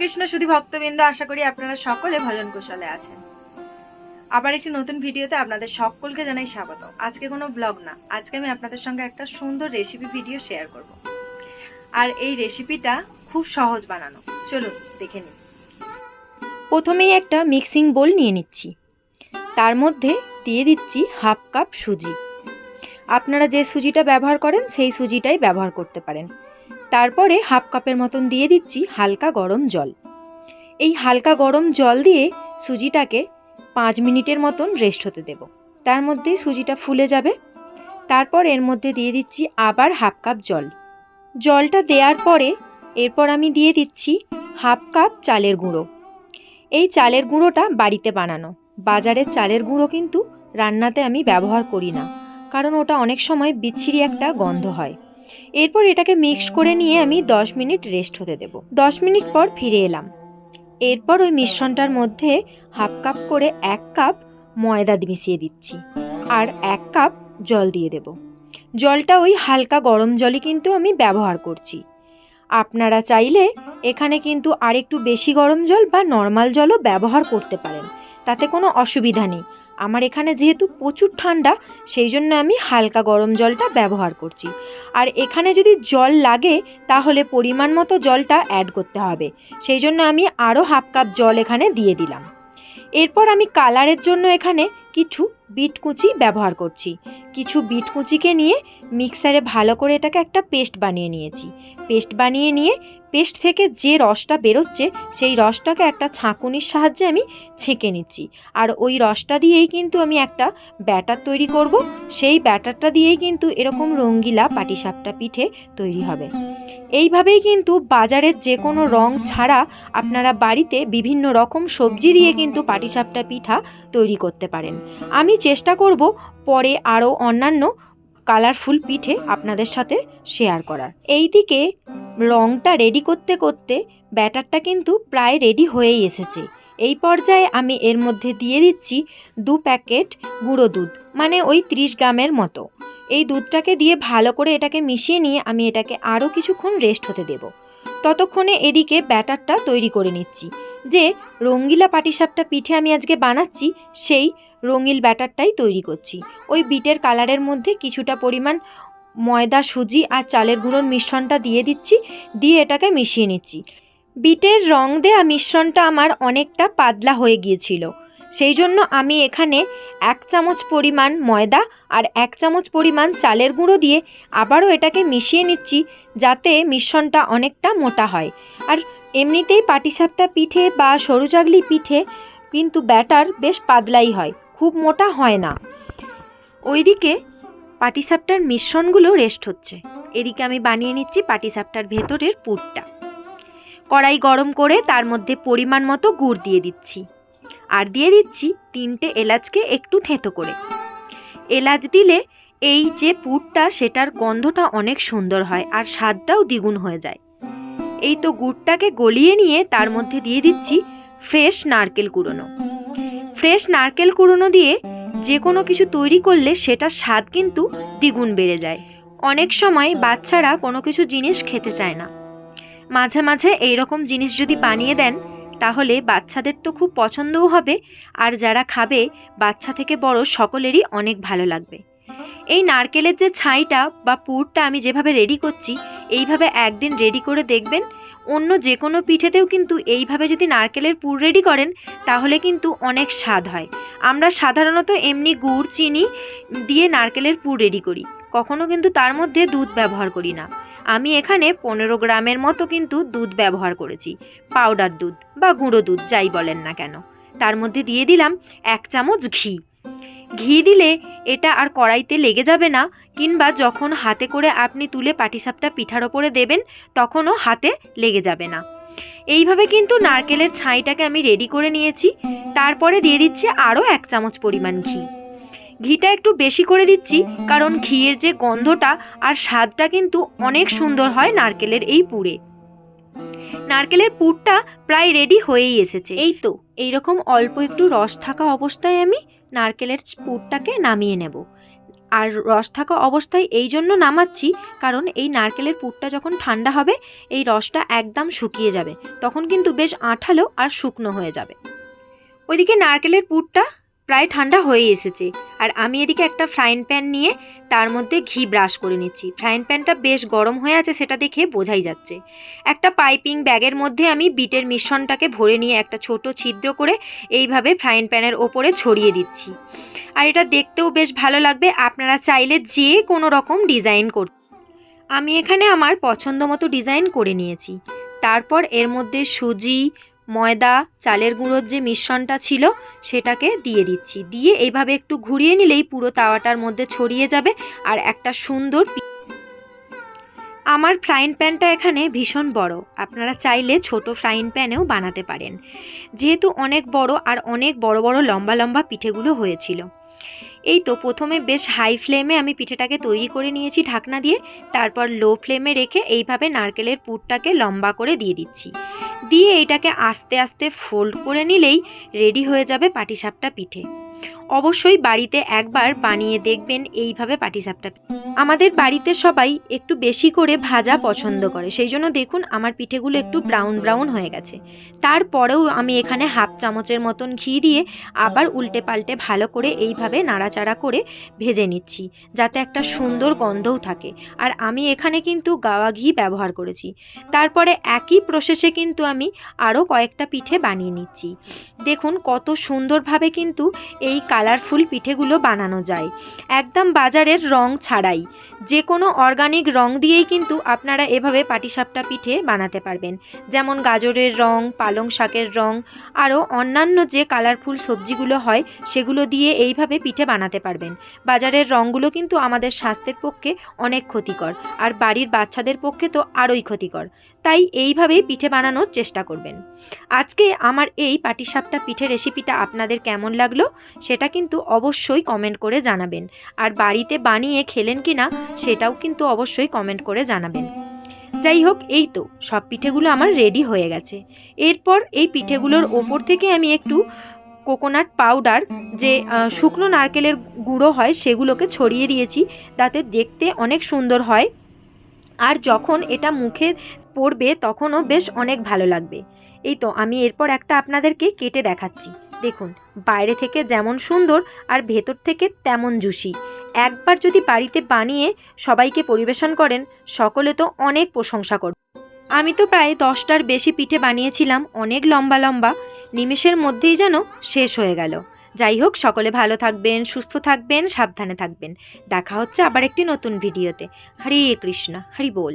কৃষ্ণ শুধু ভক্তবৃন্দ, আশা করি আপনারা সকলে ভজন কুশলে আছেন। আবার একটি নতুন ভিডিওতে আপনাদের সকলকে জানাই স্বাগত। আজকে কোনো ব্লগ না, আজকে আমি আপনাদের সঙ্গে একটা সুন্দর রেসিপি ভিডিও শেয়ার করব। আর এই রেসিপিটা খুব সহজ বানানো। চলুন, দেখে নিন প্রথমেই একটা মিক্সিং বোল নিয়ে নিচ্ছি। তার মধ্যে দিয়ে দিচ্ছি হাফ কাপ সুজি। আপনারা যে সুজিটা ব্যবহার করেন, সেই সুজিটাই ব্যবহার করতে পারেন। তারপরে হাফ কাপের মতন দিয়ে দিচ্ছি হালকা গরম জল। এই হালকা গরম জল দিয়ে সুজিটাকে পাঁচ মিনিটের মতন রেস্ট হতে দেব। তার মধ্যেই সুজিটা ফুলে যাবে। তারপর এর মধ্যে দিয়ে দিচ্ছি আবার হাফ কাপ জল। জলটা দেওয়ার পরে এরপর আমি দিয়ে দিচ্ছি হাফ কাপ চালের গুঁড়ো। এই চালের গুঁড়োটা বাড়িতে বানানো। বাজারের চালের গুঁড়ো কিন্তু রান্নাতে আমি ব্যবহার করি না, কারণ ওটা অনেক সময় বিচ্ছিরি একটা গন্ধ হয়। এরপর এটাকে মিক্স করে নিয়ে আমি দশ মিনিট রেস্ট হতে দেব। দশ মিনিট পর ফিরে এলাম। এরপর ওই মিশ্রণটার মধ্যে হাফ কাপ করে এক কাপ ময়দা মিশিয়ে দিচ্ছি আর এক কাপ জল দিয়ে দেব। জলটা ওই হালকা গরম জলই কিন্তু আমি ব্যবহার করছি। আপনারা চাইলে এখানে কিন্তু আরেকটু বেশি গরম জল বা নর্মাল জলও ব্যবহার করতে পারেন, তাতে কোনো অসুবিধা নেই। আমার এখানে যেহেতু প্রচুর ঠান্ডা, সেই জন্য আমি হালকা গরম জলটা ব্যবহার করছি। আর এখানে যদি জল লাগে, তাহলে পরিমাণ মতো জলটা অ্যাড করতে হবে। সেই জন্য আমি আরও হাফ কাপ জল এখানে দিয়ে দিলাম। এরপর আমি কালারের জন্য এখানে কিছু বিট কুচি ব্যবহার করছি। কিছু বিট কুচিকে নিয়ে মিক্সারে ভালো করে এটাকে একটা পেস্ট বানিয়ে নিয়েছি। পেস্ট বানিয়ে নিয়ে পেস্ট থেকে যে রসটা বেরোচ্ছে, সেই রসটাকে একটা ছাঁকুনির সাহায্যে আমি ছেঁকে নিচ্ছি। আর ওই রসটা দিয়েই কিন্তু আমি একটা ব্যাটার তৈরি করব। সেই ব্যাটারটা দিয়েই কিন্তু এরকম রঙ্গিলা পাটিসাপটা পিঠে তৈরি হবে। এইভাবেই কিন্তু বাজারের যে কোনো রং ছাড়া আপনারা বাড়িতে বিভিন্ন রকম সবজি দিয়ে কিন্তু পাটিসাপটা পিঠা তৈরি করতে পারেন। আমি চেষ্টা করব পরে আরও অন্যান্য কালারফুল পিঠে আপনাদের সাথে শেয়ার করার। এই রংটা রেডি করতে করতে ব্যাটারটা কিন্তু প্রায় রেডি হয়েই এসেছে। এই পর্যায়ে আমি এর মধ্যে দিয়ে দিচ্ছি দু প্যাকেট গুঁড়ো দুধ মানে ওই ত্রিশ গ্রামের মতো। এই দুধটাকে দিয়ে ভালো করে এটাকে মিশিয়ে নিয়ে আমি এটাকে আরও কিছুক্ষণ রেস্ট হতে দেব। ততক্ষণে এদিকে ব্যাটারটা তৈরি করে নিচ্ছি। যে রঙ্গিলা পাটিসাপটা পিঠে আমি আজকে বানাচ্ছি, সেই রঙিল ব্যাটারটাই তৈরি করছি। ওই বিটের কালারের মধ্যে কিছুটা পরিমাণ ময়দা, সুজি আর চালের গুঁড়োর মিশ্রণটা দিয়ে দিচ্ছি, দিয়ে এটাকে মিশিয়ে নিচ্ছি। বিটের রং দেয়া মিশ্রণটা আমার অনেকটা পাতলা হয়ে গিয়েছিল। সেই জন্য আমি এখানে এক চামচ পরিমাণ ময়দা আর এক চামচ পরিমাণ চালের গুঁড়ো দিয়ে আবারও এটাকে মিশিয়ে নিচ্ছি, যাতে মিশ্রণটা অনেকটা মোটা হয়। আর এমনিতেই পাটিসাপটা পিঠে বা সরু চাগলি পিঠে কিন্তু ব্যাটার বেশ পাতলাই হয়, খুব মোটা হয় না। ওইদিকে পাটিসাপটার মিশ্রণগুলো রেস্ট হচ্ছে। এদিকে আমি বানিয়ে নিচ্ছি পাটিসাপটার ভেতরের পুরটা। কড়াই গরম করে তার মধ্যে পরিমাণ মতো গুড় দিয়ে দিচ্ছি। আর দিয়ে দিচ্ছি তিনটে এলাচকে একটু থেঁতো করে। এলাচ দিলে এই যে পুরটা, সেটার গন্ধটা অনেক সুন্দর হয় আর স্বাদটাও দ্বিগুণ হয়ে যায়। এই তো গুড়টাকে গলিয়ে নিয়ে তার মধ্যে দিয়ে দিচ্ছি ফ্রেশ নারকেল কুড়োনো। ফ্রেশ নারকেল কুড়োনো দিয়ে যে কোনো কিছু তৈরি করলে সেটার স্বাদ কিন্তু দ্বিগুণ বেড়ে যায়। অনেক সময় বাচ্চারা কোনো কিছু জিনিস খেতে চায় না। মাঝে মাঝে এই রকম জিনিস যদি বানিয়ে দেন, তাহলে বাচ্চাদের তো খুব পছন্দও হবে, আর যারা খাবে, বাচ্চা থেকে বড় সকলেরই অনেক ভালো লাগবে। এই নারকেলের যে ছাইটা বা পুরটা আমি যেভাবে রেডি করছি, এইভাবে একদিন রেডি করে দেখবেন অন্য যে কোনো পিঠেতেও কিন্তু এইভাবে যদি নারকেলের পুর রেডি করেন, তাহলে কিন্তু অনেক স্বাদ হয়। আমরা সাধারণত এমনি গুড়, চিনি দিয়ে নারকেলের পুর রেডি করি। কখনো কিন্তু তার মধ্যে দুধ ব্যবহার করি না। আমি এখানে পনেরো গ্রামের মতো কিন্তু দুধ ব্যবহার করেছি। পাউডার দুধ বা গুঁড়ো দুধ, যাই বলেন না কেন। তার মধ্যে দিয়ে দিলাম এক চামচ ঘি। ঘি দিলে এটা আর কড়াইতে লেগে যাবে না, কিংবা যখন হাতে করে আপনি তুলে পাটিসাপটা পিঠার ওপরে দেবেন, তখনও হাতে লেগে যাবে না। এইভাবে কিন্তু নারকেলের ছাইটাকে আমি রেডি করে নিয়েছি। তারপরে দিয়ে দিচ্ছি আরও এক চামচ পরিমাণ ঘি। ঘিটা একটু বেশি করে দিচ্ছি, কারণ ঘিয়ের যে গন্ধটা আর স্বাদটা কিন্তু অনেক সুন্দর হয় নারকেলের এই পুরে। নারকেলের পুরটা প্রায় রেডি হয়েই এসেছে। এই তো, এইরকম অল্প একটু রস থাকা অবস্থায় আমি নারকেলের পুরটাকে নামিয়ে নেব। আর রস থাকা অবস্থায় এই জন্য নামাচ্ছি, কারণ এই নারকেলের পুরটা যখন ঠান্ডা হবে, এই রসটা একদম শুকিয়ে যাবে। তখন কিন্তু বেশ আঠালো আর শুকনো হয়ে যাবে। ওইদিকে নারকেলের পুরটা প্রায় ঠান্ডা হয়ে এসেছে। আর আমি এদিকে একটা ফ্রাইং প্যান নিয়ে তার মধ্যে ঘি ব্রাশ করে নিচ্ছি। ফ্রাইং প্যানটা বেশ গরম হয়ে আছে সেটা দেখে বোঝাই যাচ্ছে। একটা পাইপিং ব্যাগের মধ্যে আমি বিটের মিশ্রণটাকে ভরে নিয়ে একটা ছোট ছিদ্র করে এইভাবে ফ্রাইং প্যানের ওপরে ছড়িয়ে দিচ্ছি। আর এটা দেখতেও বেশ ভালো লাগবে, আপনারা চাইলে যে কোনো রকম ডিজাইন করতে আমি এখানে আমার পছন্দ মতো ডিজাইন করে নিয়েছি। তারপর এর মধ্যে সুজি ময়দা, চালের গুঁড়োর যে মিশ্রণটা ছিল সেটাকে দিয়ে দিচ্ছি। দিয়ে এইভাবে একটু ঘুরিয়ে নিলেই পুরো তাওয়াটার মধ্যে ছড়িয়ে যাবে আর একটা সুন্দর আমার ফ্রাইং প্যানটা এখানে ভীষণ বড়। আপনারা চাইলে ছোট ফ্রাইং প্যানেও বানাতে পারেন। যেহেতু অনেক বড় আর অনেক বড় বড় লম্বা লম্বা পিঠেগুলো হয়েছিল। এই তো প্রথমে বেশ হাই ফ্লেমে আমি পিঠেটাকে তৈরি করে নিয়েছি ঢাকনা দিয়ে, তারপর লো ফ্লেমে রেখে এইভাবে নারকেলের পুরটাকে লম্বা করে দিয়ে দিচ্ছি। দিয়ে এইটাকে আস্তে আস্তে ফোল্ড করে নিলেই রেডি হয়ে যাবে পাটিসাপটা পিঠে। অবশ্যই বাড়িতে একবার বানিয়ে দেখবেন এইভাবে পাটিসাপটা আমাদের বাড়িতে সবাই একটু বেশি করে ভাজা পছন্দ করে, সেই জন্য দেখুন আমার পিঠেগুলো একটু ব্রাউন ব্রাউন হয়ে গেছে। তারপরেও আমি এখানে হাফ চামচের মতন ঘি দিয়ে আবার উল্টে পাল্টে ভালো করে এইভাবে নাড়াচাড়া করে ভেজে নিচ্ছি, যাতে একটা সুন্দর গন্ধও থাকে। আর আমি এখানে কিন্তু গাওয়া ঘি ব্যবহার করেছি। তারপরে একই প্রসেসে কিন্তু আমি আরও কয়েকটা পিঠে বানিয়ে নিচ্ছি। দেখুন কত সুন্দরভাবে কিন্তু এই কালারফুল পিঠেগুলো বানানো যায়। একদম বাজারের রং ছাড়াই। যে কোনো অর্গানিক রং দিয়েই কিন্তু আপনারা এভাবে পাটিসাপটা পিঠে বানাতে পারবেন। যেমন গাজরের রং, পালং শাকের রং, আরও অন্যান্য যে কালারফুল সবজিগুলো হয়, সেগুলো দিয়ে এইভাবে পিঠে বানাতে পারবেন। বাজারের রঙগুলো কিন্তু আমাদের স্বাস্থ্যের পক্ষে অনেক ক্ষতিকর। আর বাড়ির বাচ্চাদের পক্ষে তো আরোই ক্ষতিকর। তাই এইভাবেই পিঠে বানানোর চেষ্টা করবেন। আজকে আমার এই পাটিসাপটা পিঠে রেসিপিটা আপনাদের কেমন লাগল সেটা কিন্তু অবশ্যই কমেন্ট করে জানাবেন। আর বাড়িতে বানিয়ে খেলেন কি না সেটাও কিন্তু অবশ্যই কমেন্ট করে জানাবেন। যাই হোক, এই তো, সব পিঠেগুলো আমার রেডি হয়ে গেছে। এরপর এই পিঠেগুলোর ওপর থেকে আমি একটু কোকোনাট পাউডার, যে শুকনো নারকেলের গুঁড়ো হয় সেগুলোকে ছড়িয়ে দিয়েছি, তাতে দেখতে অনেক সুন্দর হয়। আর যখন এটা মুখে পড়বে তখনও বেশ অনেক ভালো লাগবে। এই তো, আমি এরপর একটা আপনাদেরকে কেটে দেখাচ্ছি। দেখুন, বাইরে থেকে যেমন সুন্দর আর ভেতর থেকে তেমন জুসি। একবার যদি বাড়িতে বানিয়ে সবাইকে পরিবেশন করেন, সকলে তো অনেক প্রশংসা করবে আমি তো প্রায় দশটার বেশি পিঠে বানিয়েছিলাম, অনেক লম্বা লম্বা। নিমেষের মধ্যেই যেন শেষ হয়ে গেল। যাই হোক, সকলে ভালো থাকবেন, সুস্থ থাকবেন, সাবধানে থাকবেন। দেখা হচ্ছে আবার একটি নতুন ভিডিওতে। হরে কৃষ্ণ, হরি বল।